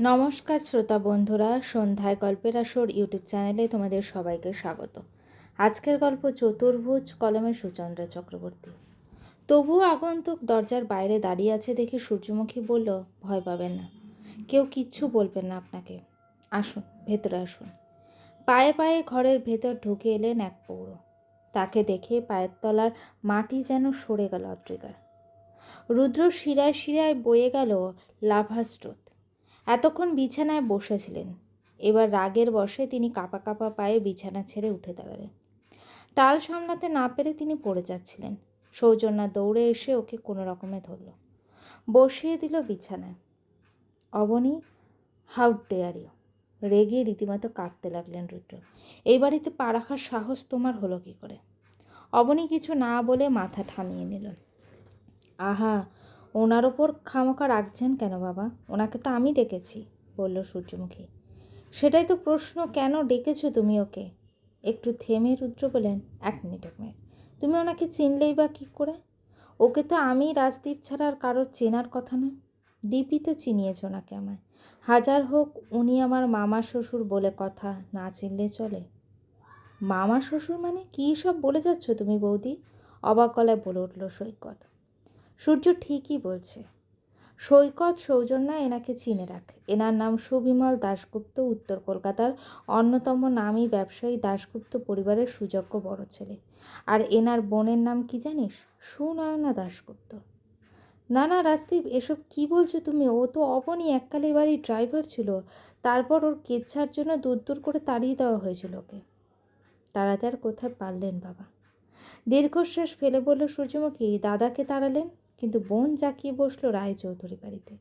নমস্কার শ্রোতা বন্ধুরা, সন্ধ্যায় গল্পের আসর ইউটিউব চ্যানেলে তোমাদের সবাইকে স্বাগত। আজকের গল্প চতুর্ভুজ কলমের সুচন্দ্রা চক্রবর্তী। তবুও আগন্তুক দরজার বাইরে দাঁড়িয়ে আছে দেখে সূর্যমুখী বলল, ভয় পাবেন না। কেউ কিচ্ছু বলবেন না আপনাকে। আসুন, ভেতরে আসুন। পায়ে পায়ে ঘরের ভেতর ঢুকে এলেন এক পৌর। তাকে দেখে পায়ের তলার মাটি যেন সরে গেল অদ্রিকার। রুদ্র শিরায় শিরায় বয়ে গেল লাভাস্রোত। এতক্ষণ বিছানায় বসেছিলেন। এবার রাগের বশে তিনি কাঁপা কাঁপা পায়ে বিছানা ছেড়ে উঠে দাঁড়ালেন। টাল সামলাতে না পেরে তিনি পড়ে যাচ্ছিলেন। সৌজন্যা দৌড়ে এসে ওকে কোনো রকমে ধরল। বসিয়ে দিল বিছানায়। Aboni, how dare you? রেগে রীতিমতো কাঁদতে লাগলেন রুদ্র। এই বাড়িতে পা রাখার সাহস তোমার হলো কী করে? অবনী কিছু না বলে মাথা থামিয়ে নিল। আহা ওনার ওপর খামোকা রাখছেন কেন বাবা? ওনাকে তো আমি ডেকেছি, বলল সূর্যমুখী। সেটাই তো প্রশ্ন, কেন ডেকেছো তুমি ওকে? একটু থেমে রুদ্র বলেন এক মিনিট এক মিনিট। তুমি ওনাকে চিনলেই বা কী করে? ওকে তো আমি রাজদীপ ছাড়া আর কারোর চেনার কথা না। দীপই তো চিনিয়েছে ওনাকে আমায়। হাজার হোক উনি আমার মামা শ্বশুর বলে কথা না চিনলে চলে। মামা শ্বশুর মানে কী সব বলে যাচ্ছ তুমি বৌদি? অবাক গলায় বলে উঠল সৈকত। সূর্য ঠিকই বলছে। সৈকত সৌজন্য এনাকে চিনে রাখে। এনার নাম সুবিমল দাশগুপ্ত, উত্তর কলকাতার অন্যতম নামী ব্যবসায়ী দাশগুপ্ত পরিবারের সুযোগ্য বড় ছেলে। আর এনার বোনের নাম কি জানিস? সুনয়না দাশগুপ্ত। না না রাজদীপ, এসব কি বলছো তুমি? ও তো অবনি, এককালে বাড়ির ড্রাইভার ছিল। তারপর ওর কেচ্ছার জন্য দূর দূর করে তাড়িয়ে দেওয়া হয়েছিল ওকে। তাড়াতে আর কোথায় পারলেন বাবা? দীর্ঘশ্বাস ফেলে বলল, সূর্যমুখী, দাদাকে তাড়ালেন? কিন্তু বোন জাকিয়ে বসল রায়চৌধুরী বাড়িতে।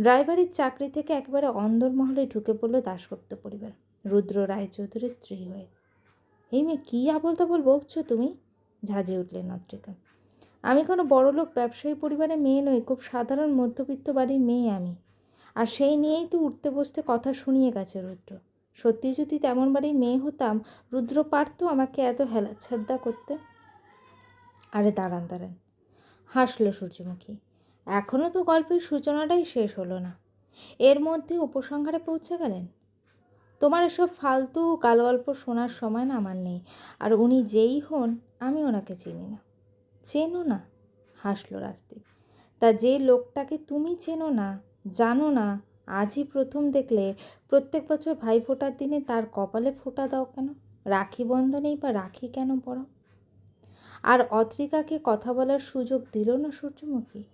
ড্রাইভারের চাকরি থেকে একেবারে অন্দরমহলে ঢুকে পড়ল দাসগুপ্ত পরিবার, রুদ্র রায়চৌধুরীর স্ত্রী হয়ে। এই মেয়ে কী আবল তাবল বকছো তুমি? ঝাঁঝে উঠলেন অত্রিকা আমি কোনো বড়লোক ব্যবসায়ী পরিবারে মেয়ে নই, খুব সাধারণ মধ্যবিত্ত বাড়ির মেয়ে আমি। আর সেই নিয়েই তো উঠতে বসতে কথা শুনিয়ে গেছে রুদ্র। সত্যি যদি তেমন বাড়ির মেয়ে হতাম, রুদ্র পারতো আমাকে এত হেলাচ্ছাদ্দা করতে? আরে দাঁড়ান দাঁড়ান। হাসল সূর্যমুখী। এখনও তো গল্পের সূচনাটাই শেষ হলো না। এর মধ্যে উপসংহারে পৌঁছে গেলেন? তোমার এসব ফালতু গাল গল্প শোনার সময় না আমার নেই, আর উনি যেই হন, আমি ওনাকে চিনি না। চেনো না? হাসলো রাস্তি তা যে লোকটাকে তুমি চেনো না, জানো না, আজই প্রথম দেখলে প্রত্যেক বছর ভাই ফোটার দিনে তার কপালে ফোঁটা দাও কেন? রাখি বন্ধনেই বা রাখি কেন পড়ো? আর অত্রিকাকে কথা বলার সুযোগ দিল না সূর্যমুখী।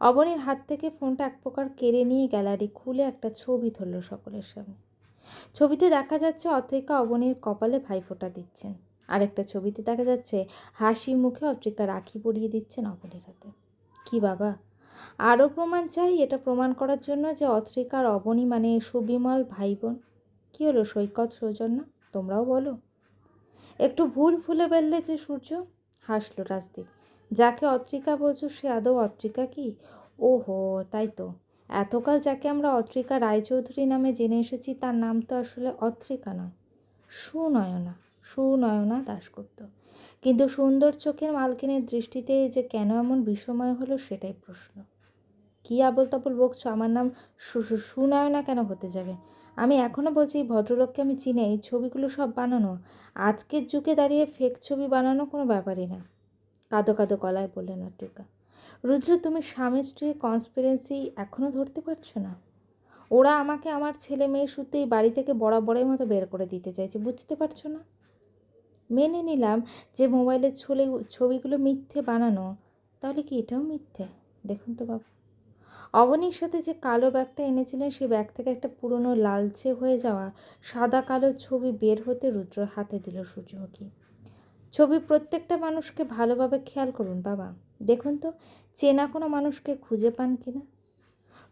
অবনীর হাত থেকে ফোনটা এক প্রকার কেড়ে নিয়ে গ্যালারি খুলে একটা ছবি ধরল সকলের সামনে। ছবিতে দেখা যাচ্ছে অত্রিকা অবনীর কপালে ভাইফোঁটা দিচ্ছেন। আরেকটা ছবিতে দেখা যাচ্ছে হাসি মুখে অত্রিকা রাখি পরিয়ে দিচ্ছেন অবনীর হাতে। কি বাবা! আরও প্রমাণ চাই, এটা প্রমাণ করার জন্য যে অত্রিকার অবনী মানে সুবিমল ভাই বোন কী হলো সৈকত সৌজন্য? তোমরাও বলো। একটু ভুল ভুলে বেললে যে সূর্য হাসলো রাজদীপ। যাকে অত্রিকা বলছো সে আদৌ অত্রিকা কি? ওহো, তাই তো। এতকাল যাকে আমরা অত্রিকা রায়চৌধুরী নামে জেনে এসেছি, তার নাম তো আসলে অত্রিকা নয়। সুনয়না সুনয়না দাশগুপ্ত। কিন্তু সুন্দর চোখের মালকিনের দৃষ্টিতে যে কেন এমন বিষময় হলো সেটাই প্রশ্ন। কী আবল তাবল বকছো? আমার নাম সুনয়না কেন হতে যাবে? আমি এখনও বলছি ভদ্রলোককে আমি চিনি, এই ছবিগুলো সব বানানো। আজকের যুগে দাঁড়িয়ে ফেক ছবি বানানো কোনো ব্যাপারই না। কাদো কাদো গলায় বললেন অট্রিকা। রুদ্র, তুমি স্বামী স্ত্রীর কনসপিরেন্সি এখনও ধরতে পারছ না? ওরা আমাকে আমার ছেলে মেয়ে সূত্রে এই বাড়ি থেকে বরাবরের মতো বের করে দিতে চাইছে, বুঝতে পারছ না? মেনে নিলাম যে মোবাইলের ছলে ছবিগুলো মিথ্যে বানানো, তাহলে কি এটাও মিথ্যে? দেখুন তো বাবা। অবনীর সাথে যে কালো ব্যাগটা এনেছিলেন সেই ব্যাগ থেকে একটা পুরনো লালচে হয়ে যাওয়া সাদা কালো ছবি বের হতে রুদ্র হাতে দিল সূর্যমুখী। ছবি প্রত্যেকটা মানুষকে ভালোভাবে খেয়াল করুন বাবা। দেখুন তো, চেনা কোনো মানুষকে খুঁজে পান কিনা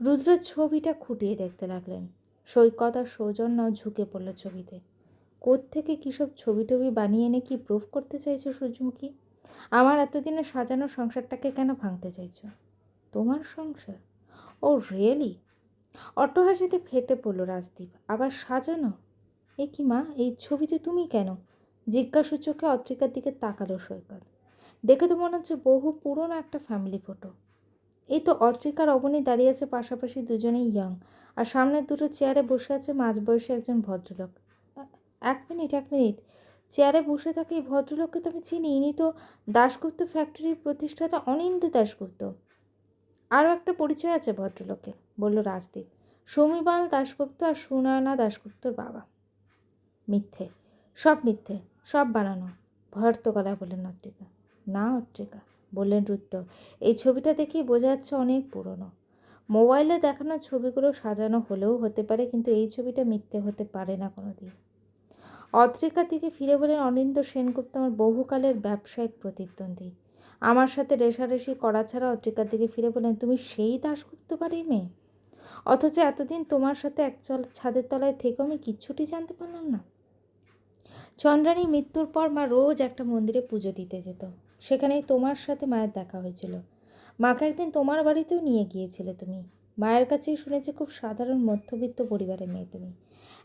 রুদ্র ছবিটা খুঁটিয়ে দেখতে লাগলেন। সৈকত আর সৌজন্য ঝুঁকে পড়ল ছবিতে। কোত্থেকে কী সব ছবি টবি বানিয়ে এনে কি প্রুফ করতে চাইছো সূর্যমুখী? আমার এতদিনে সাজানো সংসারটাকে কেন ভাঙতে চাইছো? তোমার সংসার? ও রিয়েলি অট্টহাসিতে ফেটে পড়ল রাজদীপ। আবার সাজানো? এ কি মা, এই ছবিতে তুমি কেন? জিজ্ঞাসু চোখে অত্রিকার দিকে তাকালো সৈকত। দেখে তো মনে হচ্ছে বহু পুরনো একটা ফ্যামিলি ফটো এই তো অত্রিকার অবনী দাঁড়িয়ে আছে পাশাপাশি দুজনেই ইয়ং আর সামনের দুটো চেয়ারে বসে আছে মাঝবয়সী একজন ভদ্রলোক। এক মিনিট এক মিনিট চেয়ারে বসে থাকে এই ভদ্রলোককে তো আমি চিনি। ইনি তো দাশগুপ্ত ফ্যাক্টরির প্রতিষ্ঠাতা অনিন্দ দাশগুপ্ত। আরও একটা পরিচয় আছে ভদ্রলোকের বলল রাজদীপ। সমীবাল দাশগুপ্ত আর সুনয়না দাশগুপ্তর বাবা। মিথ্যে, সব মিথ্যে, সব বানানো। ভয়ার্থ গলায় বললেন অত্রিকা না অত্রিকা বললেন রুদ্র। এই ছবিটা দেখেই বোঝা যাচ্ছে অনেক পুরনো। মোবাইলে দেখানো ছবিগুলো সাজানো হলেও হতে পারে, কিন্তু এই ছবিটা মিথ্যে হতে পারে না কোনো দিন অত্রিকার দিকে ফিরে বলেন অনিন্দ সেনগুপ্ত আমার বহুকালের ব্যবসায়িক প্রতিদ্বন্দ্বী। আমার সাথে রেশারেশি করা ছাড়া অত্রিকার দিকে ফিরে বললেন, তুমি সেই দাশগুপ্ত বাড়ির মেয়ে? অথচ এতদিন তোমার সাথে এক চল ছাদের তলায় থেকেও আমি কিচ্ছুটি জানতে পারলাম না। চন্দ্রানী মৃত্যুর পর মা রোজ একটা মন্দিরে পুজো দিতে যেত। সেখানেই তোমার সাথে মায়ের দেখা হয়েছিল। মাকে একদিন তোমার বাড়িতেও নিয়ে গিয়েছিলে তুমি। মায়ের কাছেই শুনেছি খুব সাধারণ মধ্যবিত্ত পরিবারের মেয়ে তুমি।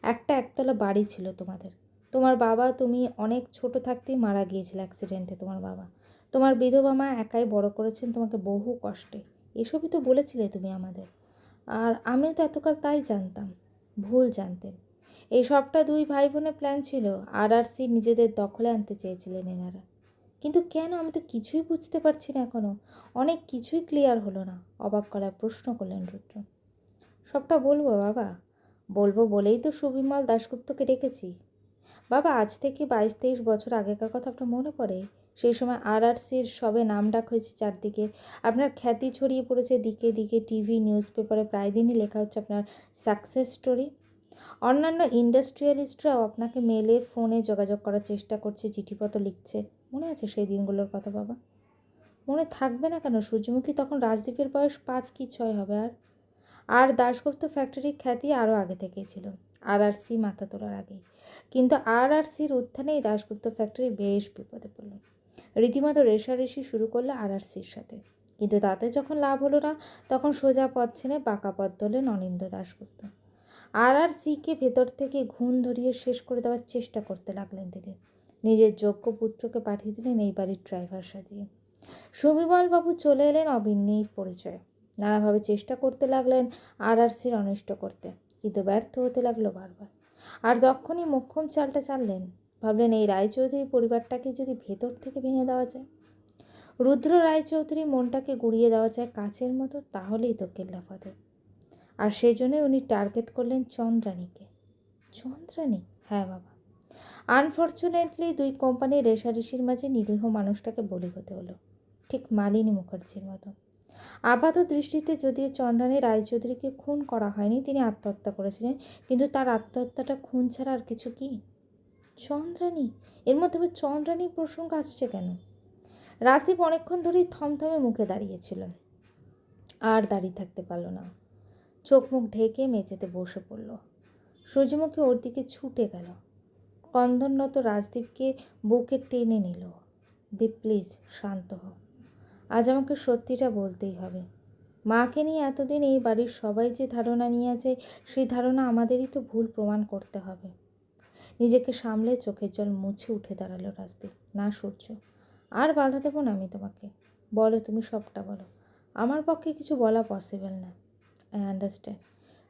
একটা একতলা বাড়ি ছিল তোমাদের। তোমার বাবা, তুমি অনেক ছোট থাকতেই মারা গিয়েছিল অ্যাক্সিডেন্টে তোমার বাবা। তোমার বিধবা মা একাই বড় করেছেন তোমাকে বহু কষ্টে। এসবই তো বলেছিলে তুমি আমাদের। আর আমিও তো এতকাল তাই জানতাম, ভুল জানতেন। এই সবটা দুই ভাই বোনের প্ল্যান ছিল আর আর সি নিজেদের দখলে আনতে চেয়েছিলেন এনারা। কিন্তু কেন আমি তো কিছুই বুঝতে পারছি না এখনও অনেক কিছুই ক্লিয়ার হলো না, অবাক করার প্রশ্ন করলেন রুদ্র। সবটা বলব বাবা? বলব বলেই তো সুবিমল দাশগুপ্তকে রেখেছি বাবা, আজ থেকে বাইশ তেইশ বছর আগেকার কথা আপনার মনে পড়ে? সেই সময় আর আর সির সবে নাম ডাক হয়েছে চারদিকে। আপনার খ্যাতি ছড়িয়ে পড়েছে দিকে দিকে। টিভি নিউজ পেপারে প্রায় দিনই লেখা হচ্ছে আপনার সাকসেস স্টোরি। অন্যান্য ইন্ডাস্ট্রিয়ালিস্টরাও আপনাকে মেলে, ফোনে যোগাযোগ করার চেষ্টা করছে, চিঠিপত্র লিখছে। মনে আছে সেই দিনগুলোর কথা বাবা? মনে থাকবে না কেন? সূর্যমুখী তখন রাজদ্বীপের বয়স পাঁচ কি ছয় হবে আর? আর দাশগুপ্ত ফ্যাক্টরির খ্যাতি আরও আগে থেকেই ছিল। আর আর সি মাথা তোলার আগেই। কিন্তু আর আর সির উত্থানেই দাশগুপ্ত ফ্যাক্টরি বেশ বিপদে পড়ল। রীতিমতো রেশারেশি শুরু করল আর আর সাথে। কিন্তু তাতে যখন লাভ হলো না, তখন সোজা পথ ছেড়ে বাঁকা পথ ধরলেন অনিন্দ দাশগুপ্ত। আর সিকে ভেতর থেকে ঘুণ ধরিয়ে শেষ করে দেওয়ার চেষ্টা করতে লাগলেন তিনি। নিজের যোগ্য পুত্রকে পাঠিয়ে দিলেন এই বাড়ির ড্রাইভার সাজিয়ে। বাবু চলে এলেন অবিন্নীর পরিচয়। নানাভাবে চেষ্টা করতে লাগলেন আর আর সির অনিষ্ট করতে, কিন্তু ব্যর্থ হতে লাগল বারবার। আর যখনই মোক্ষম চালটা চাললেন ভাবলেন এই রায়চৌধুরী পরিবারটাকে যদি ভেতর থেকে ভেঙে দেওয়া যায়? রুদ্র রায়চৌধুরী মনটাকে গুড়িয়ে দেওয়া যায় কাচের মতো, তাহলেই তো কেল্লাফাতে আর সেই জন্যই উনি টার্গেট করলেন চন্দ্রানীকে। চন্দ্রানী? হ্যাঁ বাবা। আনফর্চুনেটলি দুই কোম্পানির রেশারেশির মাঝে নিরীহ মানুষটাকে বলি হতে হলো, ঠিক মালিনী মুখার্জির মতো। আপাত দৃষ্টিতে যদিও চন্দ্রানী রায়চৌধুরীকে খুন করা হয়নি, তিনি আত্মহত্যা করেছিলেন, কিন্তু তার আত্মহত্যাটা খুন ছাড়া আর কিছু কি? চন্দ্রানী এর মধ্যে আবার চন্দ্রানীর প্রসঙ্গ আসছে কেন? রাজদীপ অনেকক্ষণ ধরেই থমথমে মুখে দাঁড়িয়েছিল। আর দাঁড়িয়ে থাকতে পারল না। চোখ মুখ ঢেকে মেঝেতে বসে পড়ল। সূর্যমুখী ওর দিকে ছুটে গেল। ক্রন্দনরত রাজদীপকে বুকে টেনে নিল। দীপ, প্লিজ, শান্ত হও আজ আমাকে সত্যিটা বলতেই হবে। মাকে নিয়ে এতদিন এই বাড়ির সবাই যে ধারণা নিয়ে আছে সেই ধারণা আমাদেরই তো ভুল প্রমাণ করতে হবে। নিজেকে সামলে চোখের জল মুছে উঠে দাঁড়াল রাজদীপ। না, সূর্য, আর বাধা দেবো না আমি তোমাকে। বলো, তুমি সবটা বলো। আমার পক্ষে কিছু বলা পসিবল না। আই আন্ডারস্ট্যান্ড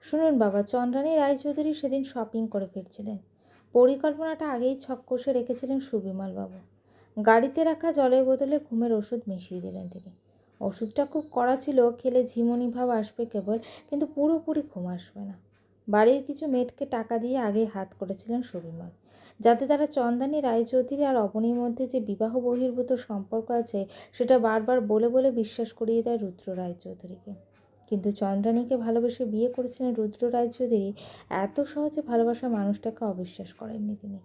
শুনুন বাবা, চন্দ্রানী রায়চৌধুরী সেদিন শপিং করে ফিরছিলেন। পরিকল্পনাটা আগেই ছক কষে রেখেছিলেন সুবিমল বাবু। গাড়িতে রাখা জলের বোতলে ঘুমের ওষুধ মিশিয়ে দিলেন তিনি। ওষুধটা খুব কড়া ছিল, খেলে ঝিমুনি ভাব আসবে কেবল, কিন্তু পুরোপুরি ঘুম আসবে না। বাড়ির কিছু মেয়েটকে টাকা দিয়ে আগে হাত করেছিলেন সুবিমল যাতে তারা চন্দানী রায়চৌধুরী আর অবনীর মধ্যে যে বিবাহ বহির্ভূত সম্পর্ক আছে, সেটা বারবার বলে বলে বিশ্বাস করিয়ে দেয় রুদ্র রায়চৌধুরীকে। কিন্তু চন্দ্রানীকে ভালোবেসে বিয়ে করেছিলেন রুদ্র রায়চৌধুরী, এত সহজে ভালোবাসা মানুষটাকে অবিশ্বাস করেননি তিনি।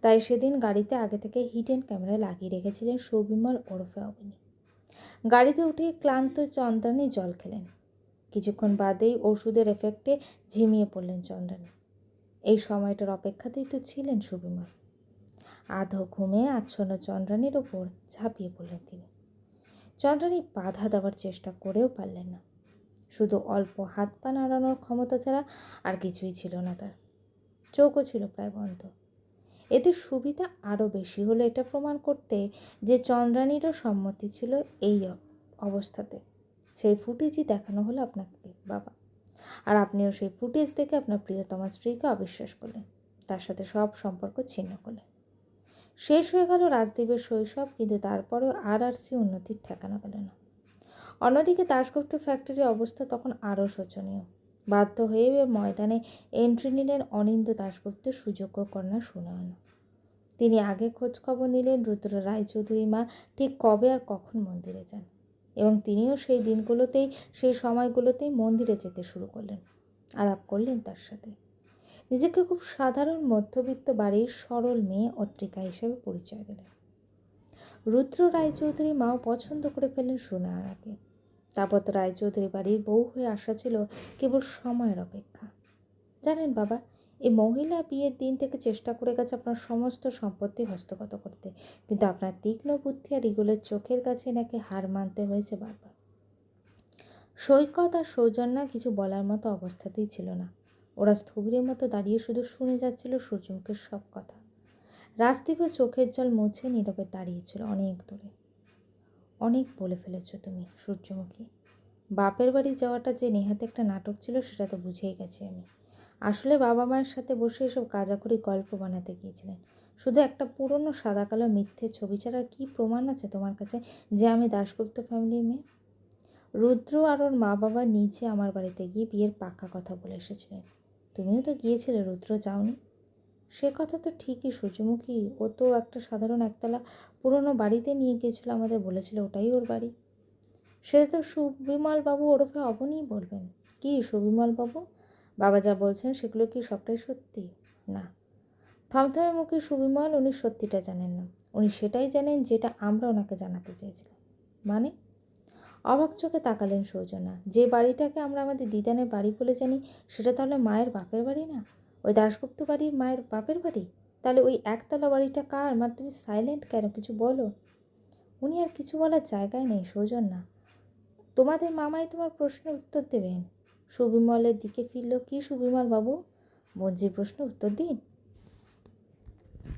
তাই সেদিন গাড়িতে আগে থেকে হিডেন ক্যামেরা লাগিয়ে রেখেছিলেন সৌবিমল ওরফে অবনী। গাড়িতে উঠে ক্লান্ত চন্দ্রানী জল খেলেন। কিছুক্ষণ বাদেই ওষুধের এফেক্টে ঝিমিয়ে পড়লেন চন্দ্রানী। এই সময়টার অপেক্ষাতেই তো ছিলেন সুবিমল। আধো ঘুমে আচ্ছন্ন চন্দ্রানীর ওপর ঝাঁপিয়ে পড়লেন তিনি। চন্দ্রানী বাধা দেওয়ার চেষ্টা করেও পারলেন না। শুধু অল্প হাত পা নাড়ানোর ক্ষমতা ছাড়া আর কিছুই ছিল না তার। চোখও ছিল প্রায় বন্ধ। এতে সুবিধা আরও বেশি হলো এটা প্রমাণ করতে যে চন্দ্রানীরও সম্মতি ছিল এই অবস্থাতে। সেই ফুটেজই দেখানো হলো আপনাকে, বাবা। আর আপনিও সেই ফুটেজ দেখে আপনার প্রিয়তমা স্ত্রীকে অবিশ্বাস করলেন, তার সাথে সব সম্পর্ক ছিন্ন করলেন। শেষ হয়ে গেল রাজদীপের শৈশব, কিন্তু তারপরেও আর আর সি উন্নতির ঠেকানো গেল না। অন্যদিকে দাশগুপ্ত ফ্যাক্টরির অবস্থা তখন আরও শোচনীয়। বাধ্য হয়ে ময়দানে এন্ট্রি নিলেন অনিন্দ দাশগুপ্তের সুযোগ্য কন্যা সুনয়ন। তিনি আগে খোঁজখবর নিলেন রুদ্র রায়চৌধুরী মা, ঠিক কবে আর কখন মন্দিরে যান। এবং তিনিও সেই দিনগুলোতেই, সেই সময়গুলোতেই মন্দিরে যেতে শুরু করলেন, আলাপ করলেন তার সাথে। নিজেকে খুব সাধারণ মধ্যবিত্ত বাড়ির সরল মেয়ে অত্রিকা হিসেবে পরিচয় দিলেন। রুদ্র রায়চৌধুরী মাও পছন্দ করে ফেলেন সুনারাকে তারপর তো রায়চৌধুরী বাড়ির বউ হয়ে আসা ছিল কেবল সময়ের অপেক্ষা। জানেন বাবা এই মহিলা বিয়ের দিন থেকে চেষ্টা করে গেছে আপনার সমস্ত সম্পত্তি হস্তগত করতে। কিন্তু আপনার তীক্ষ্ণ বুদ্ধি আর ইগুলের চোখের কাছে নাকি হার মানতে হয়েছে বারবার। সৈকত আর সৌজন্যা কিছু বলার মতো অবস্থাতেই ছিল না। ওরা স্থবিরের মতো দাঁড়িয়ে শুধু শুনে যাচ্ছিল সূর্যমুখের সব কথা। রাজদীপে চোখের জল মুছে নীরবে দাঁড়িয়েছিল অনেক দূরে। অনেক বলে ফেলেছ তুমি, সূর্যমুখী। বাপের বাড়ি যাওয়াটা যে নেহাতে একটা নাটক ছিল, সেটা তো বুঝেই গেছি আমি। আসলে বাবা মায়ের সাথে বসে এসব কাজাকরি গল্প বানাতে গিয়েছিলেন। শুধু একটা পুরনো সাদা কালো মিথ্যে ছবি ছাড়া কী প্রমাণ আছে তোমার কাছে যে আমি দাশগুপ্ত ফ্যামিলির মেয়ে? রুদ্র আর ওর মা বাবা নিচে আমার বাড়িতে গিয়ে বিয়ের পাক্কা কথা বলে এসেছিলেন। তুমিও তো গিয়েছিলে, রুদ্র, যাওনি? সে কথা তো ঠিকই, সূর্যমুখী। ও তো একটা সাধারণ একতলা পুরনো বাড়িতে নিয়ে গিয়েছিল আমাদের, বলেছিল ওটাই ওর বাড়ি। সে তো সুবিমল বাবু ওরফে অবনীই বলবেন। কি সুবিমল বাবু বাবা যা বলছেন সেগুলো কি সবটাই সত্যি? না। থমথমে মুখে সুবিমল উনি সত্যিটা জানেন না। উনি সেটাই জানেন যেটা আমরা ওনাকে জানাতে চেয়েছিলাম। মানে? অবাক চোখে তাকালেন সৌজনা যে বাড়িটাকে আমরা আমাদের দিদানের বাড়ি বলে জানি, সেটা তাহলে মায়ের বাপের বাড়ি না? ওই দাশগুপ্ত বাড়ির মায়ের বাপের বাড়ি? তাহলে ওই একতলা বাড়িটা কার? মা তুমি সাইলেন্ট কেন? কিছু বলো। উনি আর কিছু বলার জায়গায় নেই সৌজন্যা। তোমাদের মামাই তোমার প্রশ্নের উত্তর দেবেন। সুবিমলের দিকে ফিরল কি সুবিমল বাবু? বঞ্জির প্রশ্ন উত্তর দিন।